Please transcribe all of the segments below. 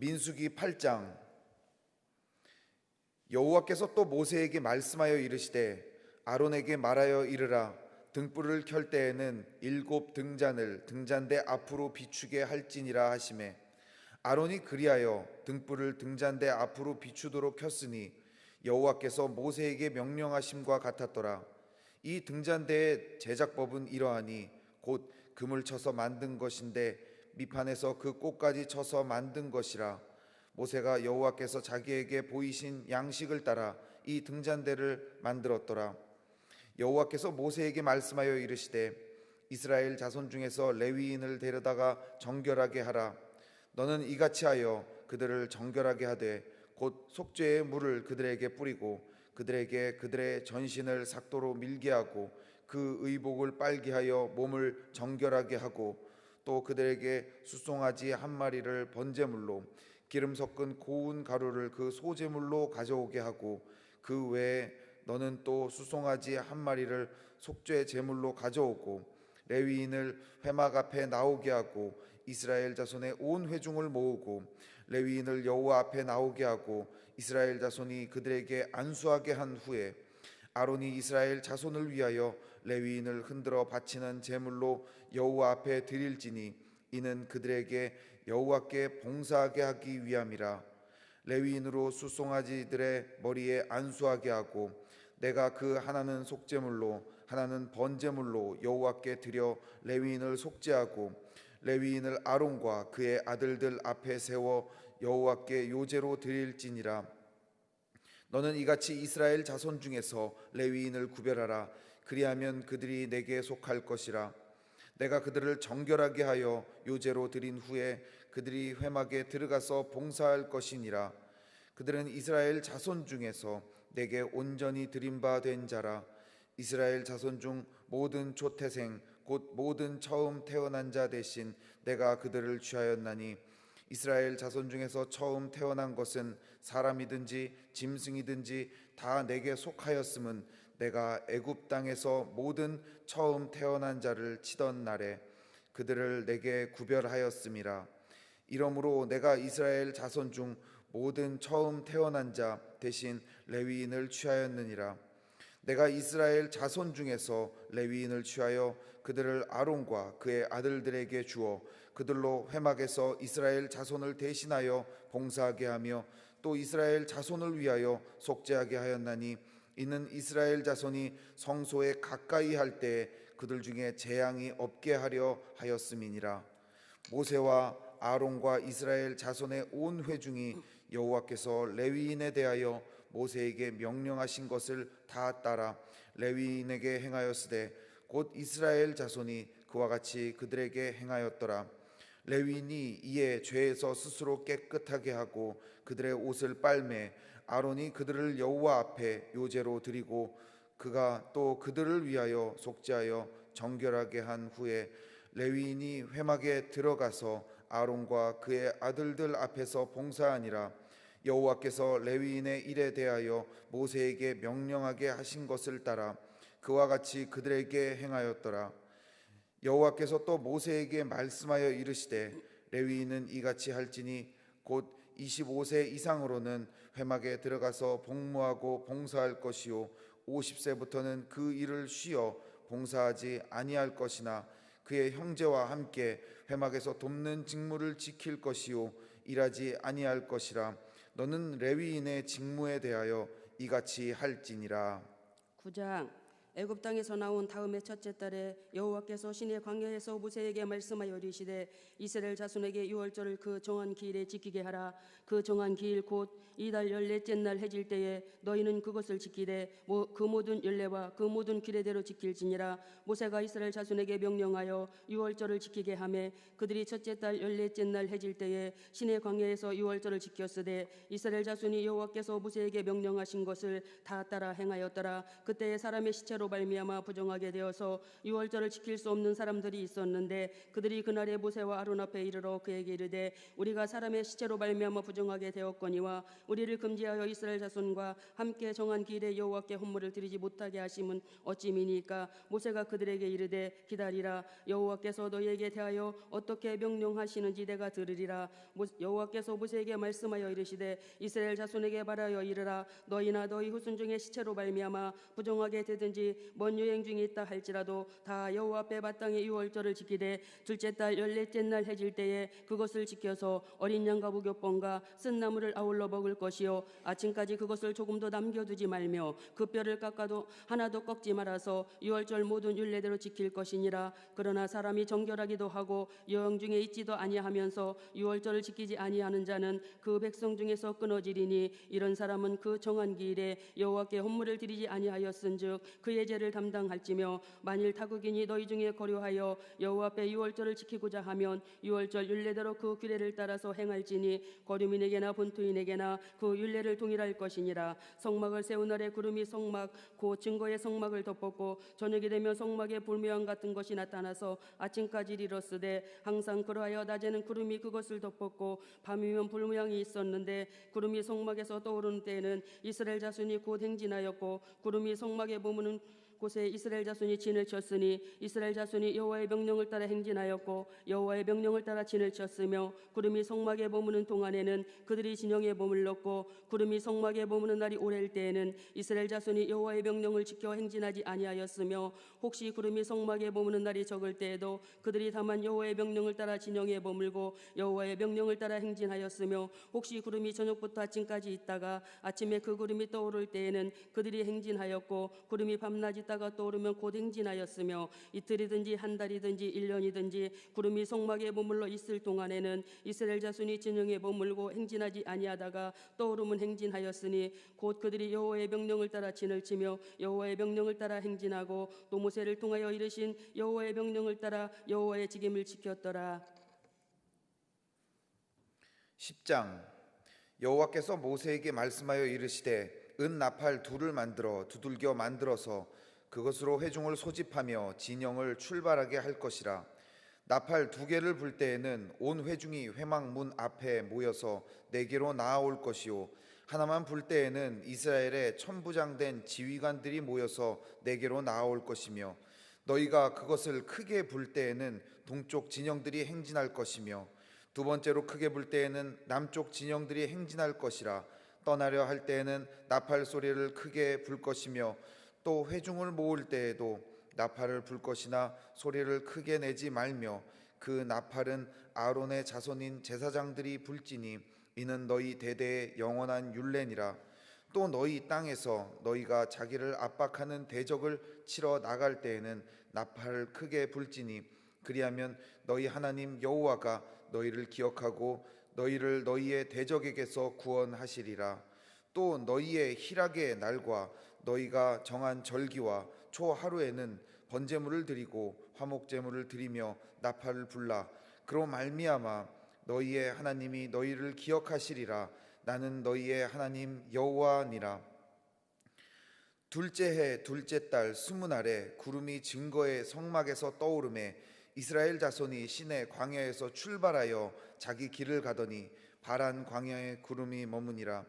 민수기 8장. 여호와께서 또 모세에게 말씀하여 이르시되 아론에게 말하여 이르라. 등불을 켤 때에는 일곱 등잔을 등잔대 앞으로 비추게 할지니라 하심에 아론이 그리하여 등불을 등잔대 앞으로 비추도록 켰으니 여호와께서 모세에게 명령하심과 같았더라. 이 등잔대의 제작법은 이러하니 곧 금을 쳐서 만든 것인데 밑판에서 그 꽃까지 쳐서 만든 것이라 모세가 여호와께서 자기에게 보이신 양식을 따라 이 등잔대를 만들었더라. 여호와께서 모세에게 말씀하여 이르시되 이스라엘 자손 중에서 레위인을 데려다가 정결하게 하라. 너는 이같이 하여 그들을 정결하게 하되 곧 속죄의 물을 그들에게 뿌리고 그들에게 그들의 전신을 삭도로 밀게 하고 그 의복을 빨게 하여 몸을 정결하게 하고 또 그들에게 수송아지 한 마리를 번제물로 기름 섞은 고운 가루를 그 소제물로 가져오게 하고 그 외에 너는 또 수송아지 한 마리를 속죄 제물로 가져오고 레위인을 회막 앞에 나오게 하고 이스라엘 자손의 온 회중을 모으고 레위인을 여호와 앞에 나오게 하고 이스라엘 자손이 그들에게 안수하게 한 후에 아론이 이스라엘 자손을 위하여 레위인을 흔들어 바치는 제물로 여호와 앞에 드릴지니 이는 그들에게 여호와께 봉사하게 하기 위함이라. 레위인으로 수송아지들의 머리에 안수하게 하고 내가 그 하나는 속죄물로 하나는 번제물로 여호와께 드려 레위인을 속죄하고 레위인을 아론과 그의 아들들 앞에 세워 여호와께 요제로 드릴지니라. 너는 이같이 이스라엘 자손 중에서 레위인을 구별하라. 그리하면 그들이 내게 속할 것이라 내가 그들을 정결하게 하여 요제로 드린 후에 그들이 회막에 들어가서 봉사할 것이니라. 그들은 이스라엘 자손 중에서 내게 온전히 드린 바된 자라. 이스라엘 자손 중 모든 초태생 곧 모든 처음 태어난 자 대신 내가 그들을 취하였나니 이스라엘 자손 중에서 처음 태어난 것은 사람이든지 짐승이든지 다 내게 속하였음은 내가 애굽 땅에서 모든 처음 태어난 자를 치던 날에 그들을 내게 구별하였음이라. 이러므로 내가 이스라엘 자손 중 모든 처음 태어난 자 대신 레위인을 취하였느니라. 내가 이스라엘 자손 중에서 레위인을 취하여 그들을 아론과 그의 아들들에게 주어 그들로 회막에서 이스라엘 자손을 대신하여 봉사하게 하며 또 이스라엘 자손을 위하여 속죄하게 하였나니 이는 이스라엘 자손이 성소에 가까이 할 때 그들 중에 재앙이 없게 하려 하였음이니라. 모세와 아론과 이스라엘 자손의 온 회중이 여호와께서 레위인에 대하여 모세에게 명령하신 것을 다 따라 레위인에게 행하였으되 곧 이스라엘 자손이 그와 같이 그들에게 행하였더라 레위인이 이에 죄에서 스스로 깨끗하게 하고 그들의 옷을 빨매 아론이 그들을 여호와 앞에 요제로 드리고 그가 또 그들을 위하여 속죄하여 정결하게 한 후에 레위인이 회막에 들어가서 아론과 그의 아들들 앞에서 봉사하니라. 여호와께서 레위인의 일에 대하여 모세에게 명령하게 하신 것을 따라 그와 같이 그들에게 행하였더라 여호와께서 또 모세에게 말씀하여 이르시되 레위인은 이같이 할지니 곧 25세 이상으로는 회막에 들어가서 복무하고 봉사할 것이요 50세부터는 그 일을 쉬어 봉사하지 아니할 것이나 그의 형제와 함께 회막에서 돕는 직무를 지킬 것이요 일하지 아니할 것이라. 너는 레위인의 직무에 대하여 이같이 할지니라. 9장 애굽 땅에서 나온 다음의 첫째 달에 여호와께서 신의 광야에서 모세에게 말씀하여 이르시되 이스라엘 자손에게 유월절을 그 정한 기일에 지키게 하라. 그 정한 기일 곧 이달 열넷째 날 해질 때에 너희는 그것을 지키되 모- 그 모든 열례와 그 모든 기례대로 지킬지니라. 모세가 이스라엘 자손에게 명령하여 유월절을 지키게 하매 그들이 첫째 달 열넷째 날 해질 때에 신의 광야에서 유월절을 지켰으되 이스라엘 자손이 여호와께서 모세에게 명령하신 것을 다 따라 행하였더라. 그때에 사람의 시체로 시체로 발미암아 부정하게 되어서 유월절을 지킬 수 없는 사람들이 있었는데 그들이 그날에 모세와 아론 앞에 이르러 그에게 이르되 우리가 사람의 시체로 발미암아 부정하게 되었거니와 우리를 금지하여 이스라엘 자손과 함께 정한 길에 여호와께 헌물을 드리지 못하게 하심은 어찌미니까? 모세가 그들에게 이르되 기다리라. 여호와께서 너희에게 대하여 어떻게 명령하시는지 내가 들으리라. 모- 여호와께서 모세에게 말씀하여 이르시되 이스라엘 자손에게 말하여 이르라. 너희나 너희 후손 중에 시체로 발미암아 부정하게 되든지 먼 여행 중에 있다 할지라도 다 여호와 앞에 마땅히 유월절을 지키되 둘째 달 열넷째 날 해질 때에 그것을 지켜서 어린 양과 무교병과 쓴 나무를 아울러 먹을 것이요. 아침까지 그것을 조금도 남겨두지 말며 그 뼈를 깎아도 하나도 꺾지 말아서 유월절 모든 율례대로 지킬 것이니라. 그러나 사람이 정결하기도 하고 여행 중에 있지도 아니하면서 유월절을 지키지 아니하는 자는 그 백성 중에서 끊어지리니 이런 사람은 그 정한 기일에 여호와께 헌물을 드리지 아니하였은즉 그의 죄를 담당할지며 만일 타국인이 너희 중에 거류하여 여호와 앞에 유월절을 지키고자 하면 유월절 율례대로 그 규례를 따라서 행할지니 거류민에게나 본토인에게나 그 율례를 동일할 것이니라. 성막을 세운 날에 구름이 성막 곧 증거의 성막을 덮었고 저녁이 되면 성막에 불묘한 같은 것이 나타나서 아침까지 이르렀으되 항상 그러하여 낮에는 구름이 그것을 덮었고 밤이면 불모양이 있었는데 구름이 성막에서 떠오르는 때에는 이스라엘 자손이 곧 행진하였고 구름이 성막에 머무는 곳에 이스라엘 자손이 진을 쳤으니 이스라엘 자손이 여호와의 명령을 따라 행진하였고 여호와의 명령을 따라 진을 쳤으며 구름이 성막에 머무는 동안에는 그들이 진영에 머물렀고 구름이 성막에 머무는 날이 오래일 때에는 이스라엘 자손이 여호와의 명령을 지켜 행진하지 아니하였으며 혹시 구름이 성막에 머무는 날이 적을 때에도 그들이 다만 여호와의 명령을 따라 진영에 머물고 여호와의 명령을 따라 행진하였으며 혹시 구름이 저녁부터 아침까지 있다가 아침에 그 구름이 떠오를 때에는 그들이 행진하였고 구름이 밤낮 있다가 떠오르면 곧 행진하였으며 이틀이든지 한 달이든지 일 년이든지 구름이 성막에 머물러 있을 동안에는 이스라엘 자손이 진영에 머물고 행진하지 아니하다가 떠오르면 행진하였으니 곧 그들이 여호와의 명령을 따라 진을 치며 여호와의 명령을 따라 행진하고 또 모세를 통하여 이르신 여호와의 명령을 따라 여호와의 직임을 지켰더라. 10장 여호와께서 모세에게 말씀하여 이르시되 은 나팔 둘을 만들어 두들겨 만들어서 그것으로 회중을 소집하며 진영을 출발하게 할 것이라. 나팔 두 개를 불 때에는 온 회중이 회막 문 앞에 모여서 내게로 나아올 것이요. 하나만 불 때에는 이스라엘의 천부장된 지휘관들이 모여서 내게로 나아올 것이며 너희가 그것을 크게 불 때에는 동쪽 진영들이 행진할 것이며 두 번째로 크게 불 때에는 남쪽 진영들이 행진할 것이라. 떠나려 할 때에는 나팔 소리를 크게 불 것이며 또 회중을 모을 때에도 나팔을 불 것이나 소리를 크게 내지 말며 그 나팔은 아론의 자손인 제사장들이 불지니 이는 너희 대대의 영원한 율례니라. 또 너희 땅에서 너희가 자기를 압박하는 대적을 치러 나갈 때에는 나팔을 크게 불지니 그리하면 너희 하나님 여호와가 너희를 기억하고 너희를 너희의 대적에게서 구원하시리라. 또 너희의 희락의 날과 너희가 정한 절기와 초 하루에는 번제물을 드리고 화목제물을 드리며 나팔을 불라. 그로 말미암아 너희의 하나님이 너희를 기억하시리라. 나는 너희의 하나님 여호와니라. 둘째 해 둘째 달 스무 날에 구름이 증거의 성막에서 떠오르매 이스라엘 자손이 시내 광야에서 출발하여 자기 길을 가더니 바란 광야에 구름이 머무니라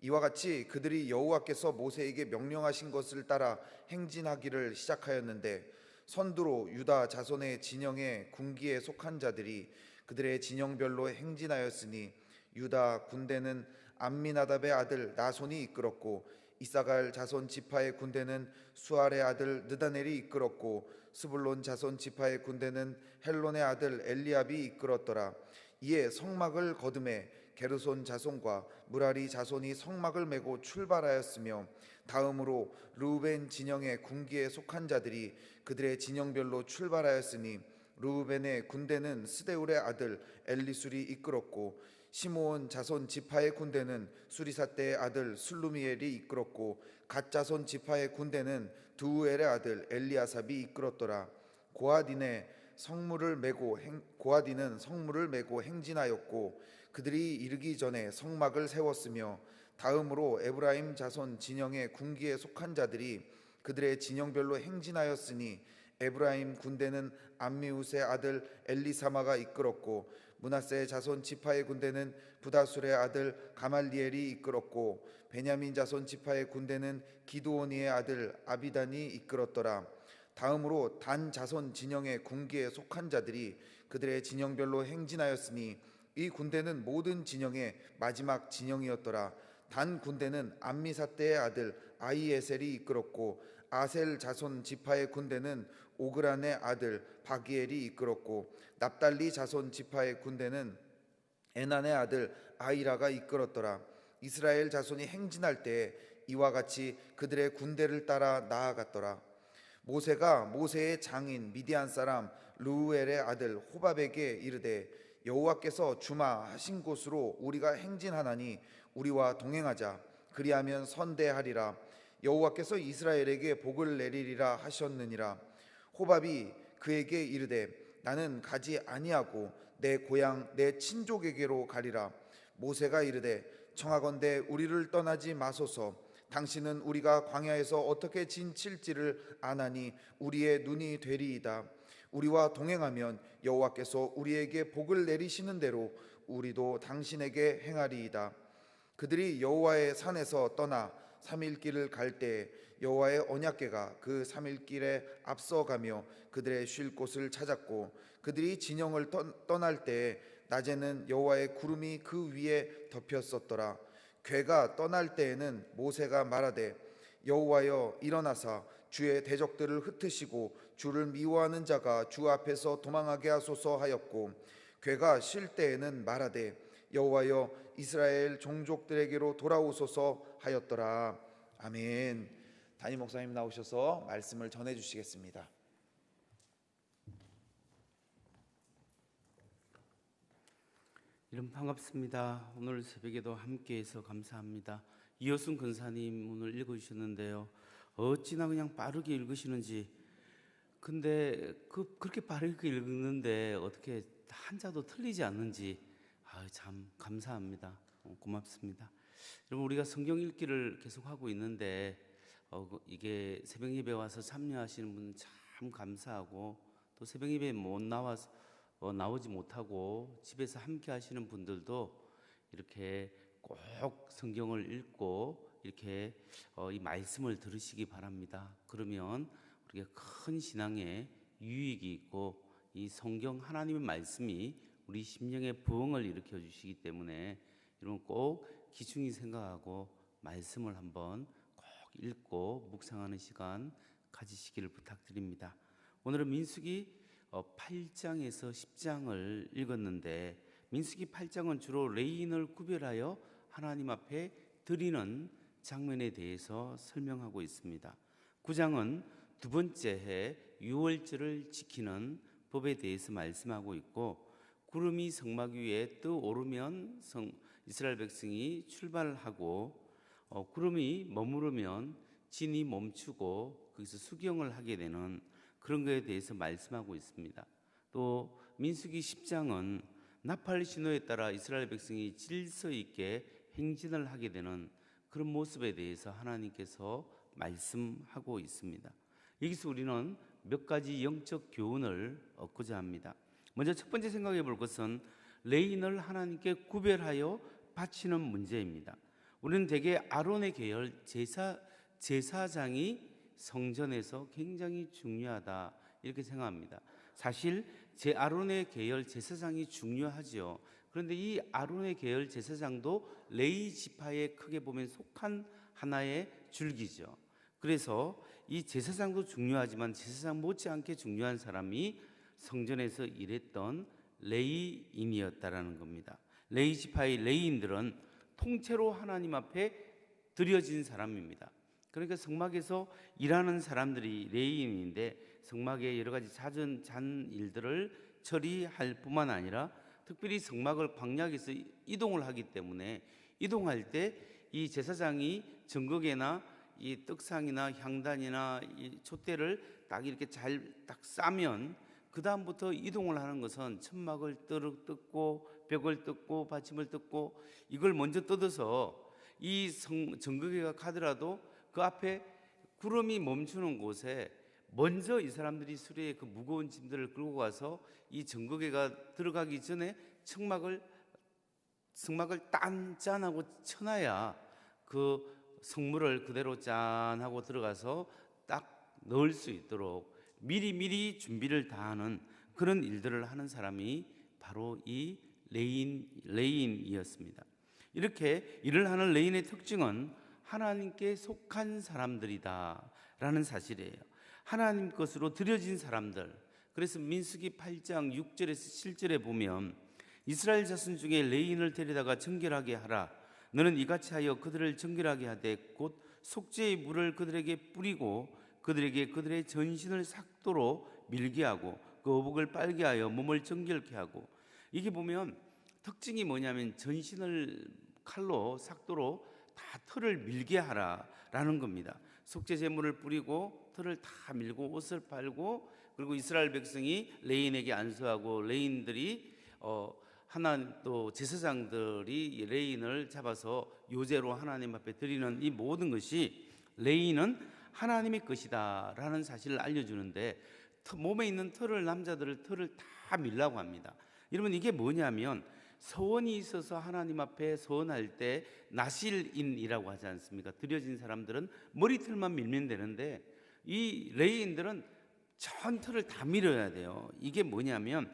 이와 같이 그들이 여호와께서 모세에게 명령하신 것을 따라 행진하기를 시작하였는데 선두로 유다 자손의 진영의 군기에 속한 자들이 그들의 진영별로 행진하였으니 유다 군대는 암미나답의 아들 나손이 이끌었고 이사갈 자손 지파의 군대는 수알의 아들 느다넬이 이끌었고 스불론 자손 지파의 군대는 헬론의 아들 엘리압이 이끌었더라. 이에 성막을 거둠에 게르손 자손과 무라리 자손이 성막을 메고 출발하였으며 다음으로 루벤 진영의 군기에 속한 자들이 그들의 진영별로 출발하였으니 루벤의 군대는 스데울의 아들 엘리술이 이끌었고 시므온 자손 지파의 군대는 수리사 때의 아들 술루미엘이 이끌었고 갓 자손 지파의 군대는 두우엘의 아들 엘리아삽이 이끌었더라. 고아딘의 성물을 메고 행, 고아딘은 성물을 메고 행진하였고 그들이 이르기 전에 성막을 세웠으며 다음으로 에브라임 자손 진영의 군기에 속한 자들이 그들의 진영별로 행진하였으니 에브라임 군대는 암미우스의 아들 엘리사마가 이끌었고 문하세의 자손 지파의 군대는 부다술의 아들 가말리엘이 이끌었고 베냐민 자손 지파의 군대는 기드온이의 아들 아비단이 이끌었더라. 다음으로 단 자손 진영의 군기에 속한 자들이 그들의 진영별로 행진하였으니 이 군대는 모든 진영의 마지막 진영이었더라. 단 군대는 암미사떼의 아들 아이에셀이 이끌었고 아셀 자손 지파의 군대는 오그란의 아들 바기엘이 이끌었고 납달리 자손 지파의 군대는 에난의 아들 아이라가 이끌었더라. 이스라엘 자손이 행진할 때에 이와 같이 그들의 군대를 따라 나아갔더라. 모세가 모세의 장인 미디안 사람 루엘의 아들 호밥에게 이르되 여호와께서 주마하신 곳으로 우리가 행진하나니 우리와 동행하자. 그리하면 선대하리라. 여호와께서 이스라엘에게 복을 내리리라 하셨느니라. 호밥이 그에게 이르되 나는 가지 아니하고 내 고향 내 친족에게로 가리라. 모세가 이르되 청하건대 우리를 떠나지 마소서. 당신은 우리가 광야에서 어떻게 진칠지를 아나니 우리의 눈이 되리이다 우리와 동행하면 여호와께서 우리에게 복을 내리시는 대로 우리도 당신에게 행하리이다. 그들이 여호와의 산에서 떠나 삼일 길을 갈때 여호와의 언약궤가 그 삼일 길에 앞서가며 그들의 쉴 곳을 찾았고 그들이 진영을 떠, 떠날 때 낮에는 여호와의 구름이 그 위에 덮였었더라. 괴가 떠날 때에는 모세가 말하되 여호와여 일어나사 주의 대적들을 흩으시고 주를 미워하는 자가 주 앞에서 도망하게 하소서 하였고 괴가 쉴 때에는 말하되 여호와여 이스라엘 종족들에게로 돌아오소서 하였더라 아멘 담임 목사님 나오셔서 말씀을 전해 주시겠습니다. 여러분 반갑습니다. 오늘 새벽에도 함께해서 감사합니다. 이호순 근사님 오늘 읽어주셨는데요. 어찌나 그냥 빠르게 읽으시는지. 근데 그 그렇게 빠르게 읽는데 어떻게 한자도 틀리지 않는지 아 참 감사합니다. 어, 고맙습니다. 여러분 우리가 성경 읽기를 계속 하고 있는데 어, 그 이게 새벽 예배 와서 참여하시는 분 참 감사하고 또 새벽 예배 못 나와서 어, 나오지 못하고 집에서 함께 하시는 분들도 이렇게 꼭 성경을 읽고 이렇게 어, 이 말씀을 들으시기 바랍니다. 그러면 우리가 큰 신앙에 유익이 있고 이 성경 하나님의 말씀이 우리 심령의 부흥을 일으켜 주시기 때문에 여러분 꼭 기중히 생각하고 말씀을 한번 꼭 읽고 묵상하는 시간 가지시기를 부탁드립니다. 오늘은 민수기 8장에서 10장을 읽었는데 민수기 8장은 주로 레인을 구별하여 하나님 앞에 드리는 장면에 대해서 설명하고 있습니다. 9장은 두 번째 해 유월절을 지키는 법에 대해서 말씀하고 있고 구름이 성막 위에 떠 오르면 성, 이스라엘 백성이 출발하고 어, 구름이 머무르면 진이 멈추고 거기서 수경을 하게 되는 그런 것에 대해서 말씀하고 있습니다. 또 민수기 10장은 나팔 신호에 따라 이스라엘 백성이 질서 있게 행진을 하게 되는 그런 모습에 대해서 하나님께서 말씀하고 있습니다. 여기서 우리는 몇 가지 영적 교훈을 얻고자 합니다. 먼저 첫 번째 생각해 볼 것은 레인을 하나님께 구별하여 바치는 문제입니다. 우리는 대개 아론의 계열 제사 제사장이 성전에서 굉장히 중요하다 이렇게 생각합니다. 사실 제 아론의 계열 제사장이 중요하죠. 그런데 이 아론의 계열 제사장도 레이 지파에 크게 보면 속한 하나의 줄기죠. 그래서 이 제사장도 중요하지만 제사장 못지않게 중요한 사람이 성전에서 일했던 레이인이었다라는 겁니다. 레이 지파의 레이인들은 통째로 하나님 앞에 드려진 사람입니다. 그러니까 성막에서 일하는 사람들이 레이인인데 성막의 여러 가지 잦은 잔 일들을 처리할 뿐만 아니라 특별히 성막을 광약에서 이동을 하기 때문에 이동할 때 이 제사장이 전극에나 이 떡상이나 향단이나 이 촛대를 딱 이렇게 잘 딱 싸면 그 다음부터 이동을 하는 것은 천막을 떠르 뜯고 벽을 뜯고 받침을 뜯고 이걸 먼저 뜯어서 이 성, 정극에가 가더라도 그 앞에 구름이 멈추는 곳에 먼저 이 사람들이 수레에 그 무거운 짐들을 끌고 가서 이 정거계가 들어가기 전에 청막을 성막을 딴짠하고 쳐놔야 그 성물을 그대로 짠 하고 들어가서 딱 넣을 수 있도록 미리 미리 준비를 다하는 그런 일들을 하는 사람이 바로 이 레인 레인이었습니다. 이렇게 일을 하는 레인의 특징은 하나님께 속한 사람들이다라는 사실이에요. 하나님 것으로 드려진 사람들. 그래서 민수기 8장 6절에서 7절에 보면 이스라엘 자손 중에 레인을 데려다가 정결하게 하라. 너는 이같이 하여 그들을 정결하게 하되 곧 속죄의 물을 그들에게 뿌리고 그들에게 그들의 전신을 삭도로 밀게 하고 그 어복을 빨게 하여 몸을 정결케 하고 이게 보면 특징이 뭐냐면 전신을 칼로 삭도로 다 털을 밀게 하라라는 겁니다. 속죄 제물을 뿌리고 털을 다 밀고 옷을 빨고 그리고 이스라엘 백성이 레인에게 안수하고 레인들이 어 하나님 또 제사장들이 이 레인을 잡아서 요제로 하나님 앞에 드리는 이 모든 것이 레인은 하나님의 것이다라는 사실을 알려주는데 터- 몸에 있는 털을 남자들을 털을 다 밀라고 합니다. 여러분 이게 뭐냐면 서원이 있어서 하나님 앞에 서원할 때 나실인이라고 하지 않습니까? 드려진 사람들은 머리털만 밀면 되는데 이 레인들은 전 털을 다 밀어야 돼요. 이게 뭐냐면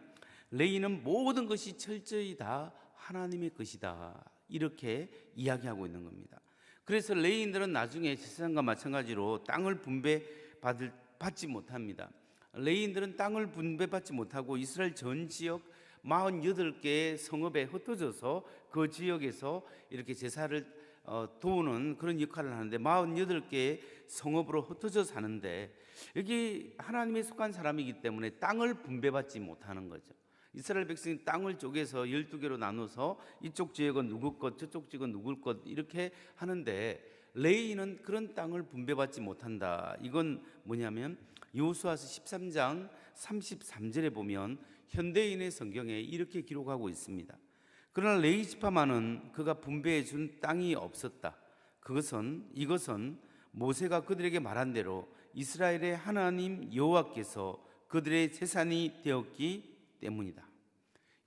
레인은 모든 것이 철저히 다 하나님의 것이다. 이렇게 이야기하고 있는 겁니다. 그래서 레인들은 나중에 세상과 마찬가지로 땅을 분배받을 받지 못합니다. 레인들은 땅을 분배받지 못하고 이스라엘 전 지역 48개의 성읍에 흩어져서 그 지역에서 이렇게 제사를 어, 도우는 그런 역할을 하는데 48개의 성읍으로 흩어져 사는데 여기 하나님에 속한 사람이기 때문에 땅을 분배받지 못하는 거죠. 이스라엘 백성이 땅을 쪼개서 12개로 나눠서 이쪽 지역은 누구 것, 저쪽 지역은 누구 것 이렇게 하는데 레이는 그런 땅을 분배받지 못한다. 이건 뭐냐면 여호수아서 13장 33절에 보면 현대인의 성경에 이렇게 기록하고 있습니다. 그러나 레이 지파만은 그가 분배해 준 땅이 없었다. 그것은 이것은 모세가 그들에게 말한 대로 이스라엘의 하나님 여호와께서 그들의 재산이 되었기 때문이다.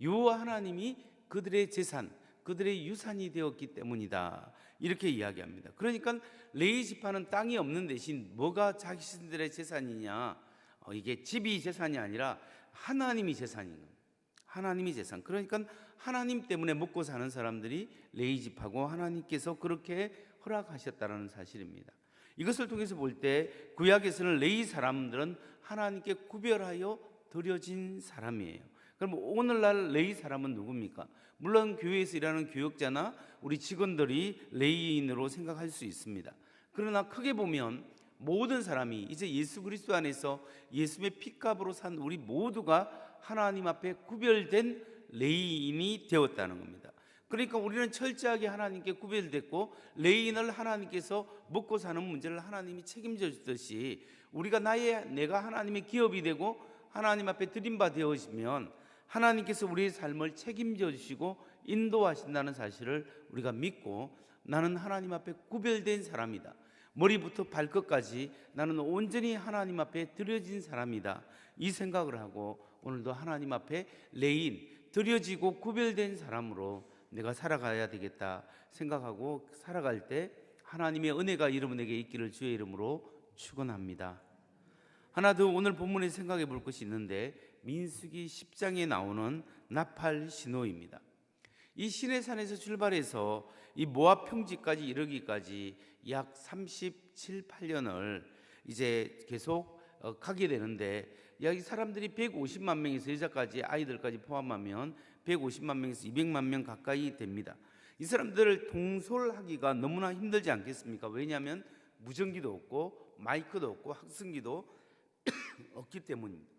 여호와 하나님이 그들의 재산, 그들의 유산이 되었기 때문이다. 이렇게 이야기합니다. 그러니까 레이 지파는 땅이 없는 대신 뭐가 자신들의 재산이냐? 어, 이게 집이 재산이 아니라 하나님이 재산인 겁니다. 하나님이 재산. 그러니까 하나님 때문에 먹고 사는 사람들이 레이 집하고 하나님께서 그렇게 허락하셨다라는 사실입니다. 이것을 통해서 볼 때 구약에서는 레이 사람들은 하나님께 구별하여 드려진 사람이에요. 그럼 오늘날 레이 사람은 누굽니까? 물론 교회에서 일하는 교역자나 우리 직원들이 레이인으로 생각할 수 있습니다. 그러나 크게 보면 모든 사람이 이제 예수 그리스도 안에서 예수의 피값으로 산 우리 모두가 하나님 앞에 구별된 레이인이 되었다는 겁니다. 그러니까 우리는 철저하게 하나님께 구별됐고 레인을 하나님께서 먹고 사는 문제를 하나님이 책임져 주듯이 우리가 나의 내가 하나님의 기업이 되고 하나님 앞에 드림 바 되어지면 하나님께서 우리의 삶을 책임져 주시고 인도하신다는 사실을 우리가 믿고 나는 하나님 앞에 구별된 사람이다. 머리부터 발끝까지 나는 온전히 하나님 앞에 드려진 사람이다. 이 생각을 하고 오늘도 하나님 앞에 레인 드려지고 구별된 사람으로 내가 살아가야 되겠다 생각하고 살아갈 때 하나님의 은혜가 여러분에게 있기를 주의 이름으로 축원합니다. 하나 더 오늘 본문에 생각해 볼 것이 있는데 민수기 10장에 나오는 나팔 신호입니다. 이 시내산에서 출발해서 이 모압 평지까지 이르기까지 약 37, 8년을 이제 계속 어, 가게 되는데 여기 사람들이 150만 명에서 여자까지 아이들까지 포함하면 150만 명에서 200만 명 가까이 됩니다. 이 사람들을 통솔하기가 너무나 힘들지 않겠습니까? 왜냐하면 무전기도 없고 마이크도 없고 학승기도 없기 때문입니다.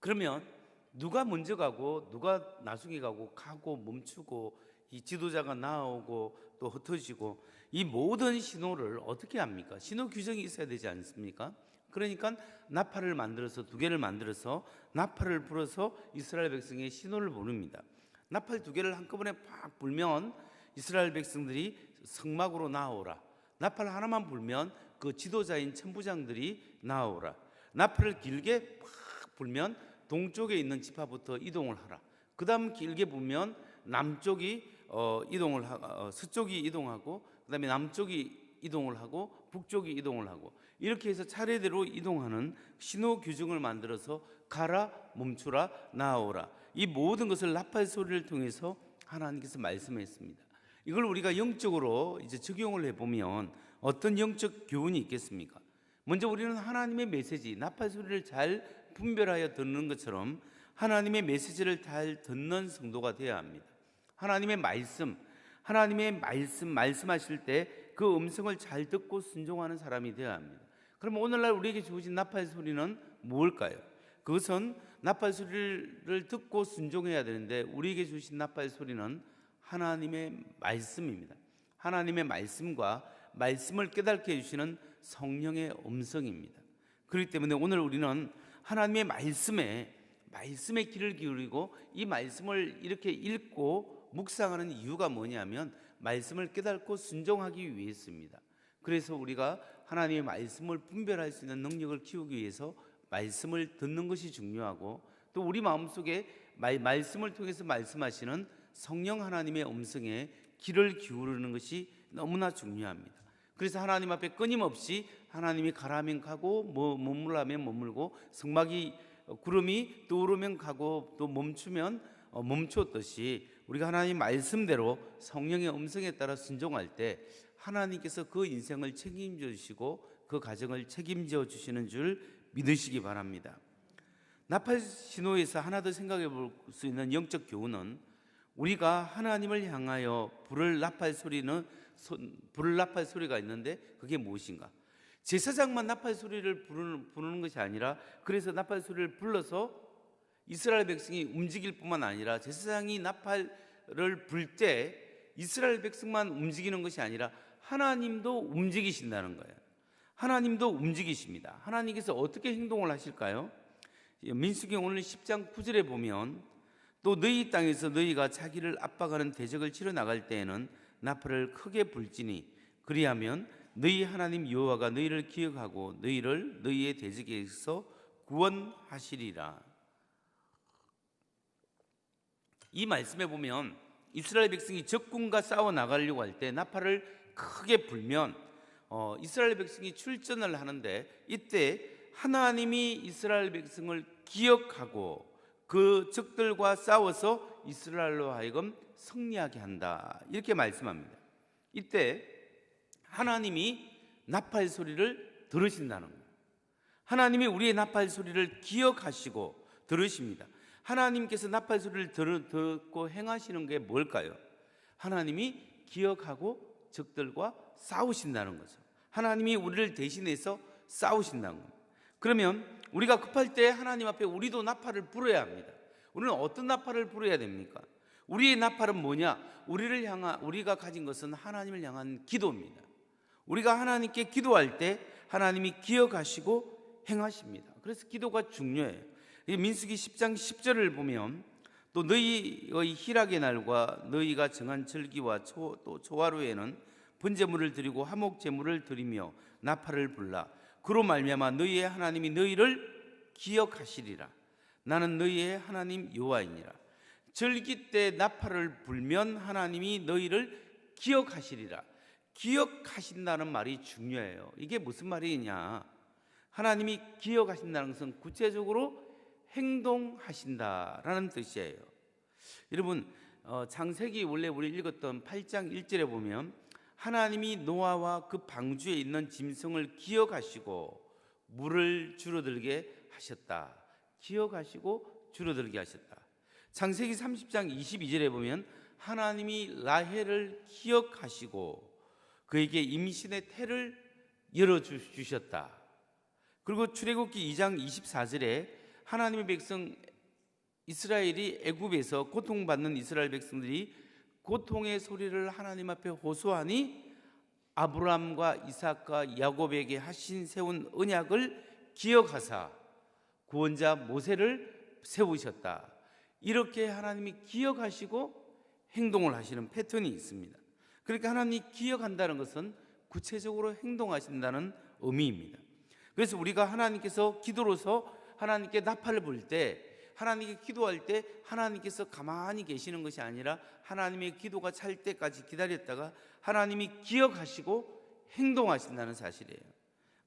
그러면 누가 먼저 가고 누가 나중에 가고 가고 멈추고 이 지도자가 나오고 또 흩어지고 이 모든 신호를 어떻게 합니까? 신호 규정이 있어야 되지 않습니까? 그러니까 나팔을 만들어서 두 개를 만들어서 나팔을 불어서 이스라엘 백성의 신호를 부릅니다. 나팔 두 개를 한꺼번에 팍 불면 이스라엘 백성들이 성막으로 나오라. 나팔 하나만 불면 그 지도자인 천부장들이 나오라. 나팔을 길게 팍 불면 동쪽에 있는 지파부터 이동을 하라. 그다음 길게 불면 남쪽이 어, 이동을 하, 어, 서쪽이 이동하고 그다음에 남쪽이 이동을 하고 북쪽이 이동을 하고 이렇게 해서 차례대로 이동하는 신호 규정을 만들어서 가라 멈추라 나오라 이 모든 것을 나팔 소리를 통해서 하나님께서 말씀했습니다. 이걸 우리가 영적으로 이제 적용을 해 보면 어떤 영적 교훈이 있겠습니까? 먼저 우리는 하나님의 메시지 나팔 소리를 잘 분별하여 듣는 것처럼 하나님의 메시지를 잘 듣는 성도가 되어야 합니다. 하나님의 말씀, 하나님의 말씀 말씀하실 때 그 음성을 잘 듣고 순종하는 사람이 되어야 합니다. 그럼 오늘날 우리에게 주어진 나팔 소리는 무엇일까요? 그것은 나팔 소리를 듣고 순종해야 되는데 우리에게 주신 나팔 소리는 하나님의 말씀입니다. 하나님의 말씀과 말씀을 깨닫게 해주시는 성령의 음성입니다. 그렇기 때문에 오늘 우리는 하나님의 말씀에 말씀의 귀를 기울이고 이 말씀을 이렇게 읽고 묵상하는 이유가 뭐냐면 말씀을 깨닫고 순종하기 위해서입니다. 그래서 우리가 하나님의 말씀을 분별할 수 있는 능력을 키우기 위해서 말씀을 듣는 것이 중요하고 또 우리 마음속에 말, 말씀을 통해서 말씀하시는 성령 하나님의 음성에 귀를 기울이는 것이 너무나 중요합니다. 그래서 하나님 앞에 끊임없이 하나님이 가라면 가고 뭐 머물라면 머물고 성막이 어, 구름이 떠오르면 가고 또 멈추면 어, 멈췄듯이 우리가 하나님 말씀대로 성령의 음성에 따라 순종할 때 하나님께서 그 인생을 책임져 주시고 그 가정을 책임져 주시는 줄 믿으시기 바랍니다. 나팔 신호에서 하나 더 생각해 볼 수 있는 영적 교훈은 우리가 하나님을 향하여 불을 나팔 소리는 소, 불을 나팔 소리가 있는데 그게 무엇인가? 제사장만 나팔 소리를 부르는, 부르는 것이 아니라 그래서 나팔 소리를 불러서 이스라엘 백성이 움직일 뿐만 아니라 제사장이 나팔을 불 때 이스라엘 백성만 움직이는 것이 아니라 하나님도 움직이신다는 거예요. 하나님도 움직이십니다. 하나님께서 어떻게 행동을 하실까요? 민수기 오늘 10장 9절에 보면 또 너희 땅에서 너희가 자기를 압박하는 대적을 치러 나갈 때에는 나팔을 크게 불지니 그리하면 너희 하나님 여호와가 너희를 기억하고 너희를 너희의 대적에서 구원하시리라. 이 말씀에 보면 이스라엘 백성이 적군과 싸워 나가려고 할 때 나팔을 크게 불면 어, 이스라엘 백성이 출전을 하는데 이때 하나님이 이스라엘 백성을 기억하고 그 적들과 싸워서 이스라엘로 하여금 승리하게 한다. 이렇게 말씀합니다. 이때 하나님이 나팔 소리를 들으신다는 거예요. 하나님이 우리의 나팔 소리를 기억하시고 들으십니다. 하나님께서 나팔 소리를 들, 듣고 행하시는 게 뭘까요? 하나님이 기억하고 적들과 싸우신다는 거죠. 하나님이 우리를 대신해서 싸우신다는 겁니다. 그러면 우리가 급할 때 하나님 앞에 우리도 나팔을 불어야 합니다. 우리는 어떤 나팔을 불어야 됩니까? 우리의 나팔은 뭐냐? 우리를 향한 우리가 가진 것은 하나님을 향한 기도입니다. 우리가 하나님께 기도할 때 하나님이 기억하시고 행하십니다. 그래서 기도가 중요해요. 민수기 10장 10절을 보면 또 너희의 희락의 날과 너희가 정한 절기와 초, 또 초하루에는 번제물을 드리고 화목 제물을 드리며 나팔을 불라 그로 말미암아 너희의 하나님이 너희를 기억하시리라. 나는 너희의 하나님 여호와이니라. 절기 때 나팔을 불면 하나님이 너희를 기억하시리라. 기억하신다는 말이 중요해요. 이게 무슨 말이냐? 하나님이 기억하신다는 것은 구체적으로 행동하신다라는 뜻이에요. 여러분 어, 장세기 원래 우리 읽었던 8장 1절에 보면 하나님이 노아와 그 방주에 있는 짐승을 기억하시고 물을 줄어들게 하셨다. 기억하시고 줄어들게 하셨다. 창세기 30장 22절에 보면 하나님이 라헬을 기억하시고 그에게 임신의 태를 열어 주셨다. 그리고 출애굽기 2장 24절에 하나님의 백성 이스라엘이 애굽에서 고통받는 이스라엘 백성들이 고통의 소리를 하나님 앞에 호소하니 아브라함과 이삭과 야곱에게 하신 세운 언약을 기억하사 구원자 모세를 세우셨다. 이렇게 하나님이 기억하시고 행동을 하시는 패턴이 있습니다. 그러니까 하나님이 기억한다는 것은 구체적으로 행동하신다는 의미입니다. 그래서 우리가 하나님께서 기도로서 하나님께 나팔을 불때 하나님께 기도할 때 하나님께서 가만히 계시는 것이 아니라 하나님의 기도가 찰 때까지 기다렸다가 하나님이 기억하시고 행동하신다는 사실이에요.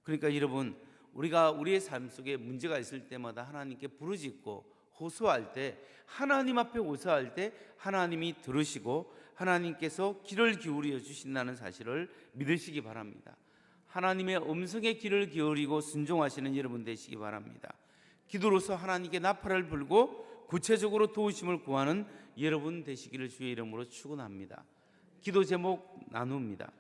그러니까 여러분 우리가 우리의 삶 속에 문제가 있을 때마다 하나님께 부르짖고 호소할 때 하나님 앞에 호소할 때 하나님이 들으시고 하나님께서 귀를 기울여 주신다는 사실을 믿으시기 바랍니다. 하나님의 음성에 귀를 기울이고 순종하시는 여러분 되시기 바랍니다. 기도로서 하나님께 나팔을 불고 구체적으로 도우심을 구하는 여러분 되시기를 주의 이름으로 축원합니다. 기도 제목 나눕니다.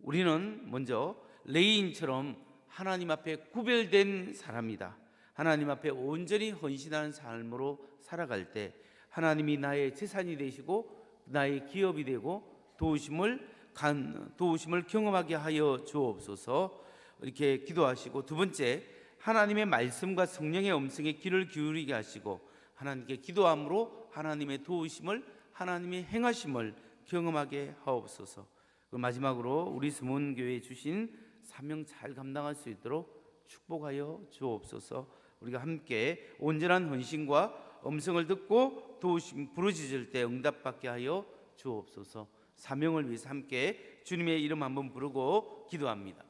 우리는 먼저 레이인처럼 하나님 앞에 구별된 사람이다. 하나님 앞에 온전히 헌신하는 삶으로 살아갈 때 하나님이 나의 재산이 되시고 나의 기업이 되고 도우심을 간 도우심을 경험하게 하여 주옵소서. 이렇게 기도하시고 두 번째 하나님의 말씀과 성령의 음성에 귀를 기울이게 하시고 하나님께 기도함으로 하나님의 도우심을 하나님의 행하심을 경험하게 하옵소서. 그 마지막으로 우리 스몬 교회 주신 사명 잘 감당할 수 있도록 축복하여 주옵소서. 우리가 함께 온전한 헌신과 음성을 듣고 도우심 부르짖을 때 응답받게 하여 주옵소서. 사명을 위해서 함께 주님의 이름 한번 부르고 기도합니다.